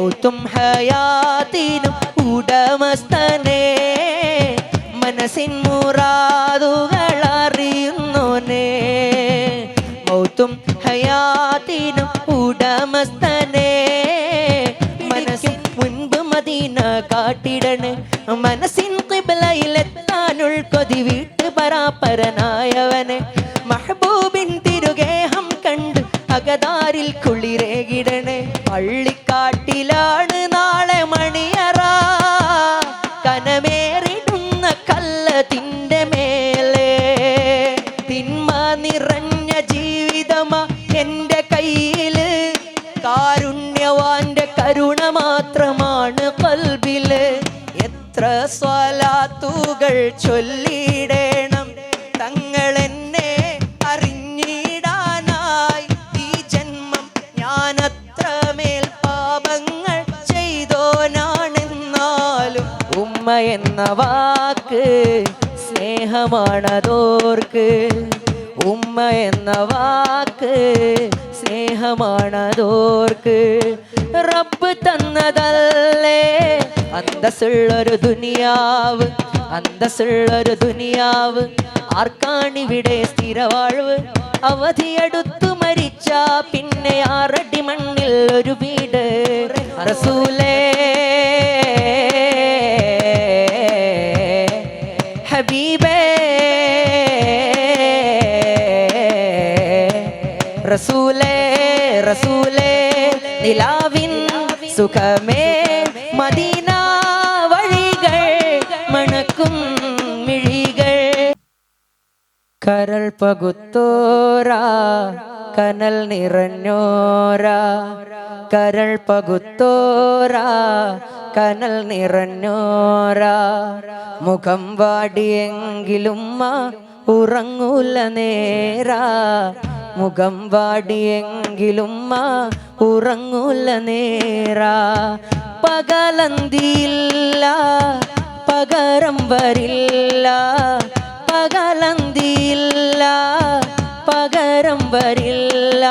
മൗത്തും ഹയാത്തിനും ഉടമസ്ഥനെ. മനസ്സിൻ മുറാതുകൾ അറിയുന്നോനെ മൗത്തും ഹയാത്തിനും ഉടമസ്ഥനെ. മനസ്സിൻ മുൻപ് മദീന കാട്ടിടണ്. മനസ്സിൻ കിബിലയിലെത്താനുൾ കൊതി വീട്ട് പരാപരനായവനെ എന്റെ കയ്യിൽ കാരുണ്യവാന്റെ കരുണ മാത്രമാണ് കൽബിൽ. എത്ര സ്വലാത്തുകൾ ചൊല്ലിയിടേണം. തങ്ങൾ എന്നെ അറിഞ്ഞിടാനായി. ഈ ജന്മം ഞാൻ അത്രമേൽ പാപങ്ങൾ ചെയ്തോനാണെന്നാലും ഉമ്മ എന്ന വാക്ക് സ്നേഹമാണതോർക്ക്. ഉമ്മ എന്ന വാക്ക് സ്നേഹമാണതോർക്ക്. റബ്ബ് തന്നതല്ലേ? അന്തസ്സുള്ളൊരു ദുനിയാവ് അന്തസ്സുള്ളൊരു ദുനിയാവ്. ആർക്കാണിവിടെ സ്ഥിരവാഴ്വ്? അവധിയെടുത്തു മരിച്ച പിന്നെ ആറടി മണ്ണിൽ ഒരു വീട്. റസൂലേ റസൂലേ റസൂലേ നിലാവിൻ സുഖമേ മദീന വഴികൾ മണക്കും മിഴികൾ. കരൾ പകുത്തോരാ കനൽ നിറഞ്ഞോരാ. കരൾ പകുത്തോരാ കനൽ നിറഞ്ഞോരാ. മുഖം വാടിയെങ്കിലും ഉറങ്ങൂല നേരാ. മുഖം വാടിയെങ്കിലും ഉറങ്ങൂല നേര. പകലന്തിയില്ല പകരം വരില്ല. പകലന്തിയില്ല പകരം വരില്ല.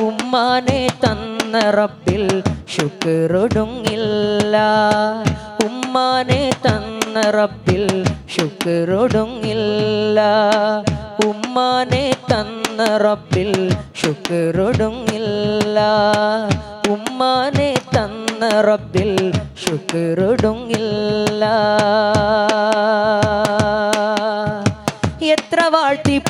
ഉമ്മാനെ തന്ന റബ്ബിൽ ശുക്രൊടുങ്ങില്ല. ഉമ്മാനെ തന്ന റബ്ബിൽ ശുക്രൊടുങ്ങില്ല. ഉമ്മാനെ തന്ന റബ്ബിൽ ശുക്രൊടുങ്ങില്ല. ഉമ്മാനെ തന്ന റബ്ബിൽ ശുക്രൊടുങ്ങില്ല. എത്ര വാഴ്ത്തി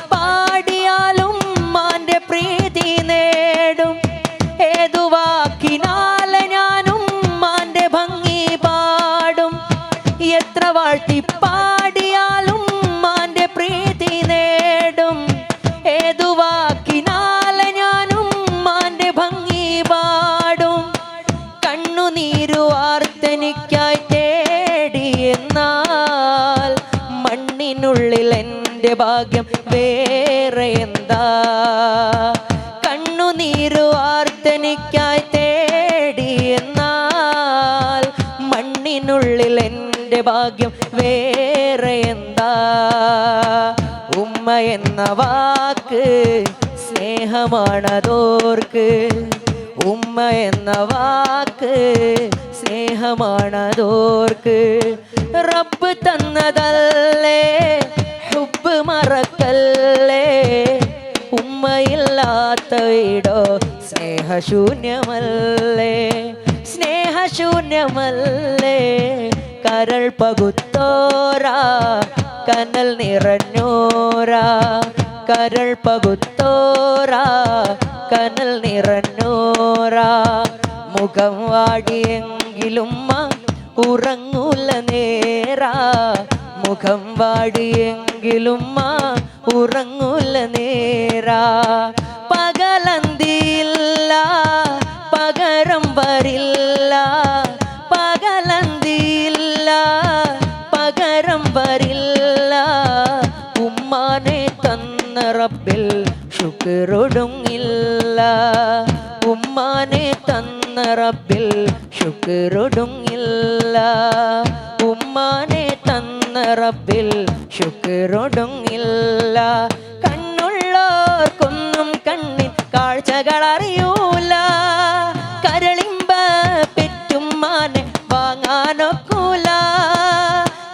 സ്നേഹമാണതോർക്ക്. ഉമ്മ എന്ന വാക്ക് സ്നേഹമാണതോർക്ക്. റബ്ബ് തന്നതല്ലേ ഹുബ് മറക്കല്ലേ. ഉമ്മയില്ലാത്ത വീടോ സ്നേഹശൂന്യമല്ലേ. സ്നേഹശൂന്യമല്ലേ കരൾ പകുത്തോരാ കനൽ നിറഞ്ഞോരാ. കരൾ പകുത്തോരാ കനൽ നിറഞ്ഞോരാ. മുഖം വാടിയെങ്കിലും ഉറങ്ങൂല നേരാ. മുഖം വാടിയെങ്കിലും ഉറങ്ങൂല നേരാ. പകലന്തിയില്ല ശുക്രൊടുങ്ങില്ല. ഉമ്മാനെ തന്ന റബ്ബിൽ ശുക്രൊടുങ്ങില്ല. ഉമ്മാനെ തന്ന റബ്ബിൽ ശുക്രൊടുങ്ങില്ല. കണ്ണുള്ളവർക്കൊന്നും കണ്ണിൽ കാഴ്ചകൾ അറിയൂല കരളിമ്പ പെറ്റുമ്മാനെ വാങ്ങാനൊക്കൂല.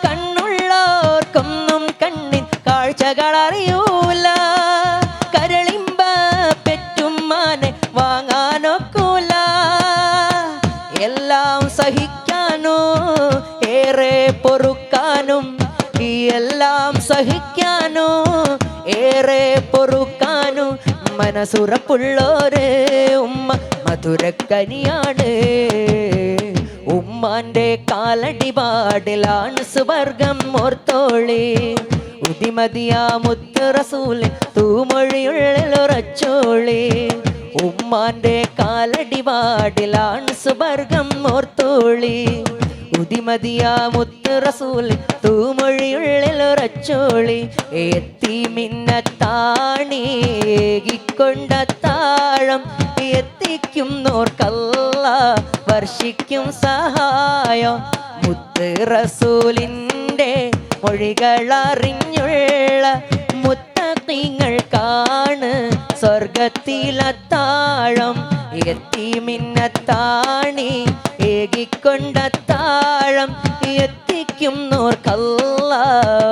കണ്ണുള്ളവർക്കൊന്നും കണ്ണിൽ കാഴ്ചകൾ അറിയൂ പൊറുക്കാനും മനസ്സുറപ്പുള്ളോര് ഉമ്മ മധുരക്കനിയാണ്. ഉമ്മാന്റെ കാലടി കാലടിപാടിലാണ് സുവർഗം ഓർത്തോളി ഉതിമതിയാ മുത്ത് റസൂൽ തൂമൊഴിയുള്ളിലുറച്ചോളി ഉമ്മാന്റെ കാലടി കാലടിപാടിലാണ് സുവർഗം ഓർത്തോളി ഉദിമതിയാ മുത്ത് റസൂൽ തൂമൊഴിയുള്ളിലുറച്ചോളി എത്തി മിന്നത്താണീകൊണ്ട താഴം. എത്തിക്കും നോർക്കല്ല വർഷിക്കും സഹായം. മുത്ത് റസൂലിന്റെ മൊഴികളറിഞ്ഞുള്ള മുത്തത്തിങ്ങൾക്കാണ് സ്വർഗത്തിലത്താഴം എത്തി മിന്നത്താണി. ഏകിക്കൊണ്ട താഴം എത്തിക്കും നോർക്കല്ല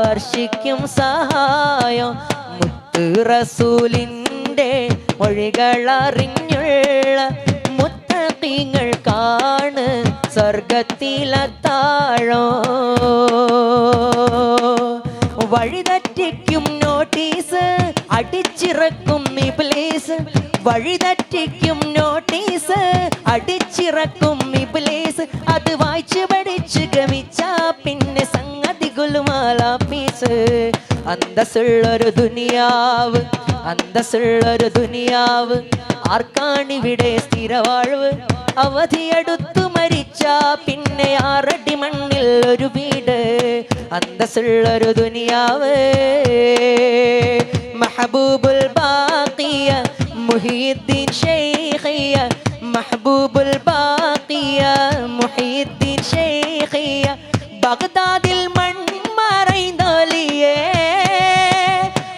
വർഷിക്കും സഹായം. മുത്ത് റസൂലിന്റെ മൊഴികളറിഞ്ഞുള്ള മുത്തത്തിങ്ങൾക്കാണ് സ്വർഗത്തിലത്താഴോ? വഴിതറ്റിക്കും നോട്ടീസ് അടിച്ചിറക്കും ഇബ്ലീസ്. വഴിതറ്റിക്കും നോട്ടീസ് അടിച്ചിറക്കും ഇബ്ലീസ്. അത് വായിച്ചു പഠിച്ച് ഗമിച്ച പിന്നെ സംഗതി പീസ് അന്തസ്സുള്ളൊരു ദുനിയാവ് അന്തസ്സുള്ളൊരു ദുനിയാവ്. ആർക്കാണിവിടെ സ്ഥിരവാഴ്വ്? അവധിയടുത്തു മരിച്ച പിന്നെ ആറടി മണ്ണിൽ ഒരു വീട്. അന്തസ്സുള്ളൊരു ദുനിയാവ്. മഹബൂബുൽ ബാക്കിയ മുഹീദ്ദീൻ ഷെയ്ഖിയ. മഹബൂബുൽ ബാക്കിയ മുഹീദ്ദീൻ ഷെയ്ഖിയ. ബഗ്ദാദിൽ മൺമറൈന്തോലിയേ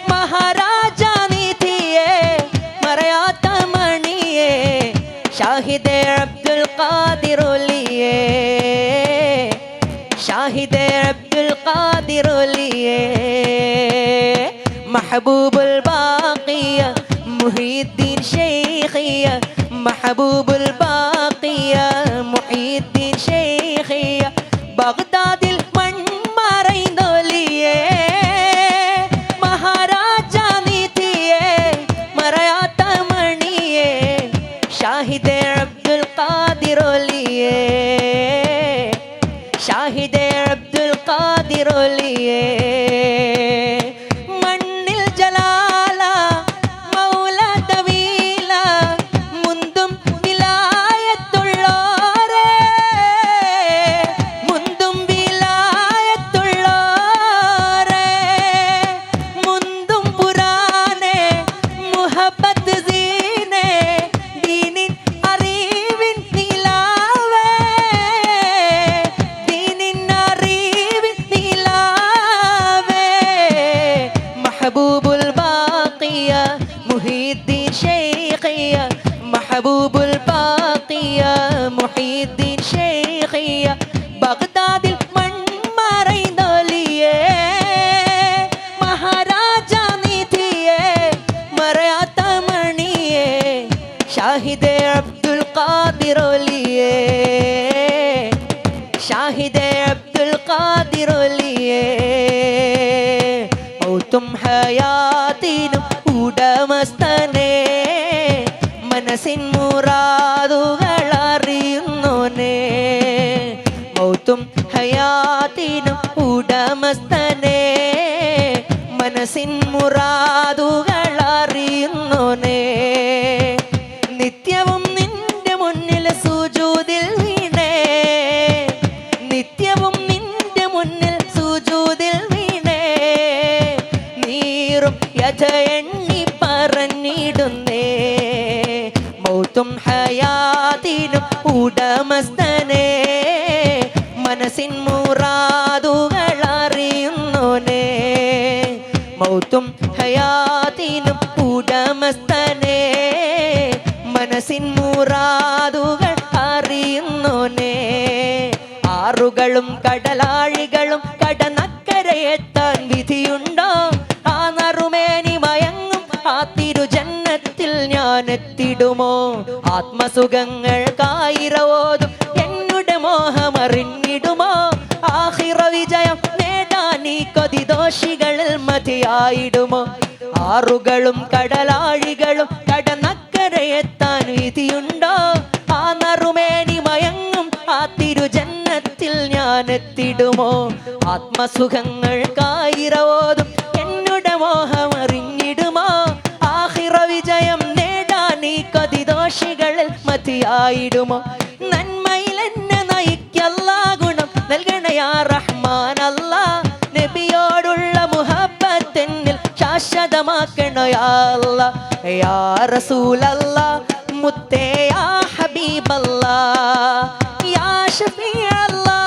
മഹാരാജ നീതിയേ. മറയാത്ത മണിയേ. ഷാഹിദേ ഷാഹിദേ അബ്ദുൽ ഖാദിറുലിയേ മഹബൂബുൽ ബാക്കിയ മുഹീദ്ദീൻ ഷെയ്ഖിയ മഹബൂബുൽ ബാക്കിയ മനസ്സിൻ മുറാതുകൾ ആ തിരുജന്നത്തിൽ ഞാൻ എത്തിടുമോ ആത്മസുഖങ്ങൾക്കായിരവോതും എന്നുടെ മോഹമറിഞ്ഞിടുമോ? ആഹിറ വിജയം നേടാൻ ഈ കൊതി ദോഷികളിൽ മതിയായിടുമോ? ആറുകളും കടലാഴികളും കടനക്കരയെത്താൻ വിധിയുണ്ടോ? ആ നറുമേനി മയങ്ങും ആ തിരുജന്നത്തിൽ ഞാൻ എത്തിടുമോ ആത്മസുഖങ്ങൾക്കായിരവോതും എന്നുടെ മോഹമറിഞ്ഞിടും വിജയം നേടാൻ ഈ കതിദോഷികളിൽ മതിയായിടുമോ? നന്മയിൽ എന്നെ നയിക്കല്ല ഗുണം നൽകണയാ റഹ്മാൻ അല്ല നബിയോടുള്ള മുഹബത്തെന്നിൽ ശാശ്വതമാക്കണയാ അല്ലാ. യാ റസൂലല്ലാ മുത്തേ യാ ഹബീബല്ലാ. യാ ഷഫീഅല്ലാ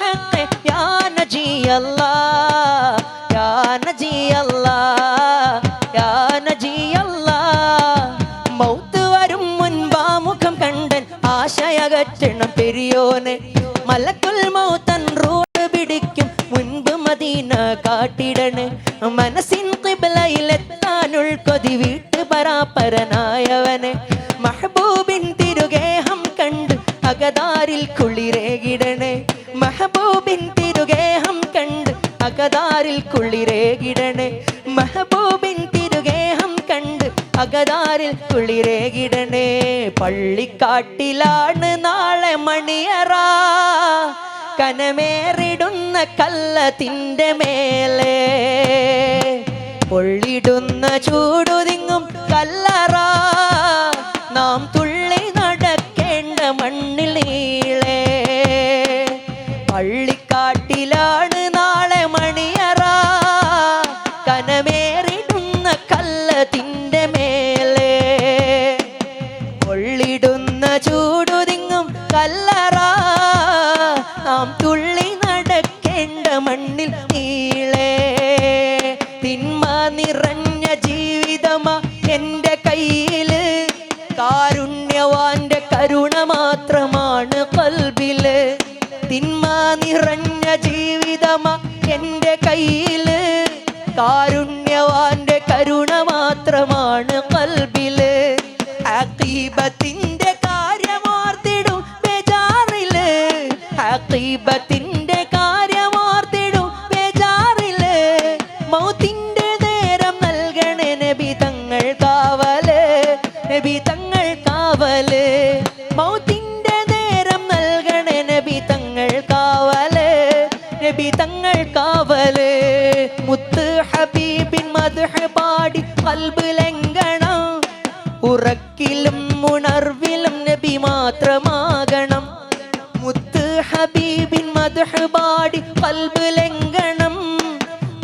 ഹഖ് യാ നജീ യാ ആശയകറ്റണം പെരിയോനെ. മലക്കുൽ മൗത്തൻ റൂഡ് പിടിക്കും മുൻപ് മദീന കാട്ടിടണ്. മനസ്സിൻ കിബലയിലെത്താനുൾ കൊതി വീട്ട് പരാപരനായവനെ മഹബൂബിൻ തിരുഗേഹം കണ്ട് അകതാരിൽ കുളിരേകിടണേ. മഹബൂബിൻ തിരുഗേഹം കണ്ട് അകതാരിൽ കുളിരേകിടണേ. മഹബൂബിൻ തിരു അകതാരിൽ തുളിരേകിടണേ പള്ളിക്കാട്ടിലാണ് നാളെ മണിയറ. കനമേറിടുന്ന കല്ലത്തിന്റെ മേലെ. പൊള്ളിടുന്ന ചൂടുതിങ്ങും കല്ലറ. നാം തുള്ളി നടക്കേണ്ട മണ്ണിൽ നീളേ. പള്ളിക്കാട്ടിലാണ് നാളെ മണിയറ. ഹക്കീബത്തിന്റെ കാര്യമോർത്തിടും ബേജാറിൽ. ഹക്കീബത്തിന്റെ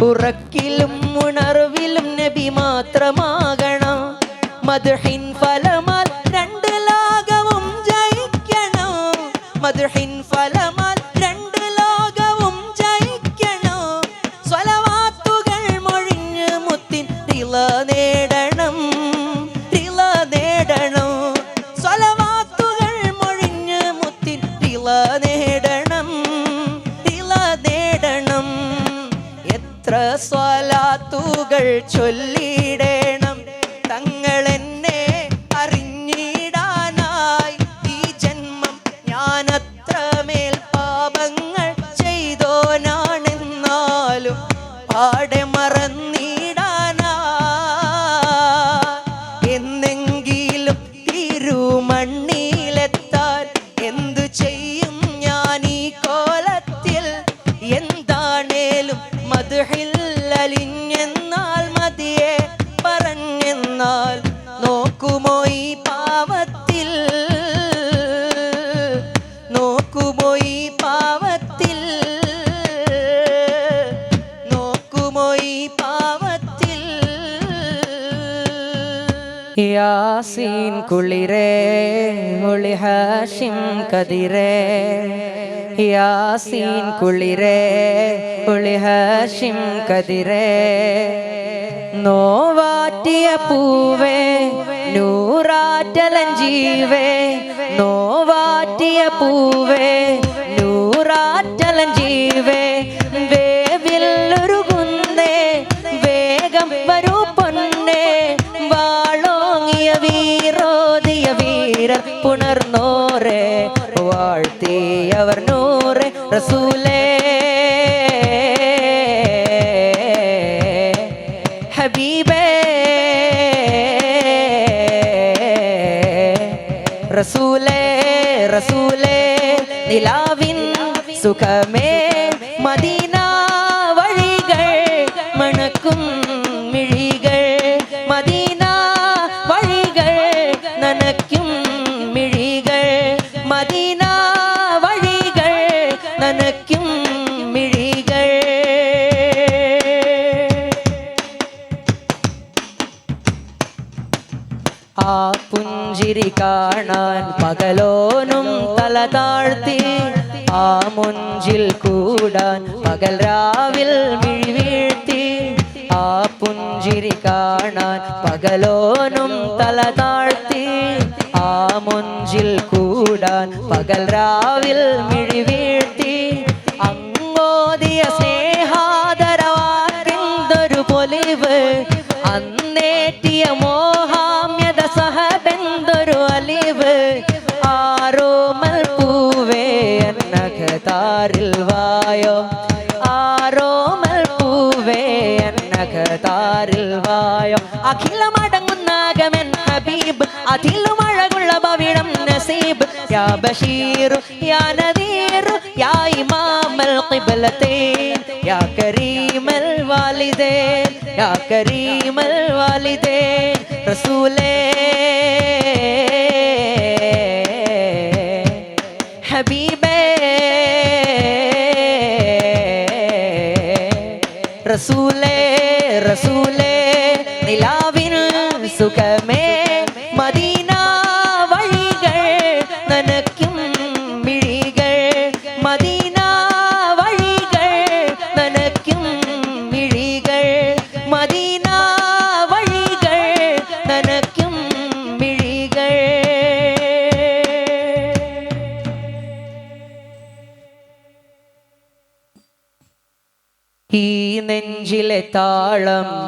ഉറക്കിലും ഉണർവിലും നബി മാത്രമാകണം. മദ്ഹിൻ ഈ പാവത്തിൽ. യാസീൻ കുളിരേ ഒളി ഹാഷിം കതിരേ. യാസീൻ കുളിരേ ഒളി ഹാഷിം കതിരേ. നോവാറ്റിയ പൂവേ നൂറാറ്റലൻ ജീവേ. നോവാറ്റിയ പൂവേ നൂറാറ്റലൻ ജീവേ. പുണർന്നോരെ വാഴ്ത്തിയവർ നൂറെ റസൂലേ ആ പുഞ്ചിരി കാണാൻ പകലോനും തല താഴ്ത്തി ആ മുഞ്ചിൽ കൂടാൻ പകൽ രാവിൽ വിഴിവീഴ്ത്തി ആ പുഞ്ചിരി കാണാൻ പകലോനും തല താഴ്ത്തി ആ മുഞ്ചിൽ കൂടാൻ പകൽ രാവിൽ വിഴിവീഴ്ത്തി അങ്ങോതിയ അങ്ങോദിയ പൂവേ എന്നകതാരിൽ വായോ? ആരോമൽ പൂവേ എന്നകതാരിൽ വായോ? അഖിലമടങ്ങുന്നാകമൻ ഹബീബ് അതിലുമഴകുള്ള ഭവിടം നസീബ്. യാ ബഷീറു യാ നദീറു യാ ഇമാമൽ ഖിബ്ലതൈൻ യാ കരീമൽ വാലിദൈൻ യാ കരീമൽ വാലിദൈൻ റസൂലേ ഹബീബേ. റസൂലേ റസൂലേ നിലാവിൻ സുഖമേ.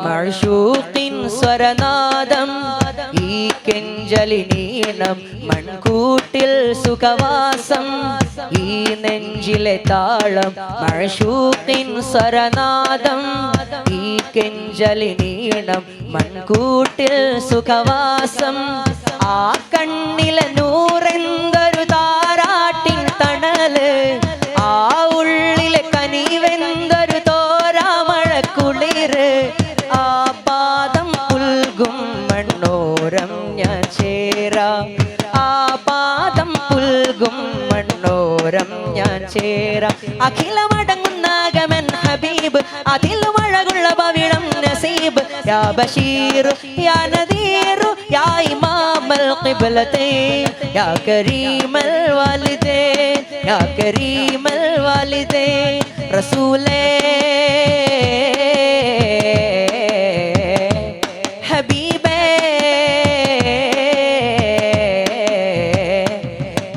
മഴൂത്തിൻ സ്വരനാദം ഈ കെഞ്ചലിനീണം മൺകൂട്ടിൽ സുഖവാസം ഈ നെഞ്ചിലെ താളം മഴൂത്തിൻ സ്വരനാദം ഈ കെഞ്ചലിനീണം മൺകൂട്ടിൽ സുഖവാസം ആ കണ്ണിലെ നൂറെന്തൊരു താരാട്ടിൻ ചേരാം അഖിലമടങ്ങുന്നാകമൻ ഹബീബ് അതിലും അഴകുള്ള പവിളം നസീബ്. യാ ബഷീറു യാ നദീർ യാ ഇമാമൽ ഖിബ്ലതൈൻ. യാ കരീമൽ വാലിദൈൻ യാ കരീമൽ വാലിദൈൻ. റസൂലേ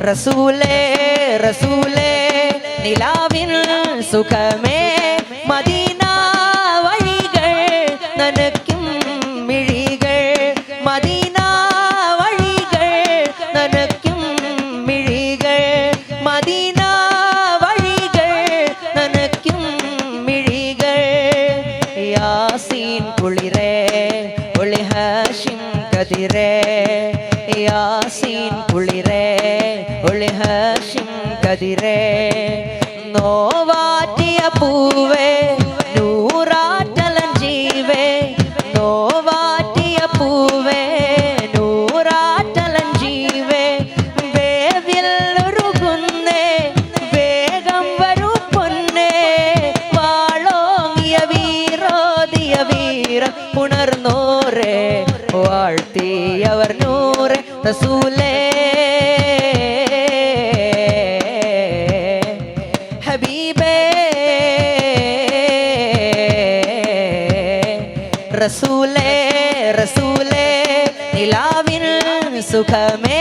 റസൂലേ. നിലാവിൻ സുഖമേ. മദീന വഴികൾ നനയ്ക്കും മിഴികൾ. മദീന വഴികൾ നനയ്ക്കും മിഴികൾ. മദീന വഴികൾ നനയ്ക്കും മിഴികൾ. യാസീൻ കുളിരേ ഒളി ഹാഷിം കതിരേ. യാസീൻ കുളിരേ ഒളി ഹാഷിം കതിരേ. നോവാറ്റിയ പൂവേ നൂറാറ്റലൻ ജീവേ നോവാറ്റിയ പൂവേ നൂറാറ്റലൻ ജീവേ വേവില്ലൊരുകുന്നേ വേഗം വരൂ പൊന്നേ വാളോങ്ങിയ വീരോദിയ വീരം പുണർന്നോരേ വാഴ്ത്തിയവർ നൂറെ റസൂലേ. സുഖമേ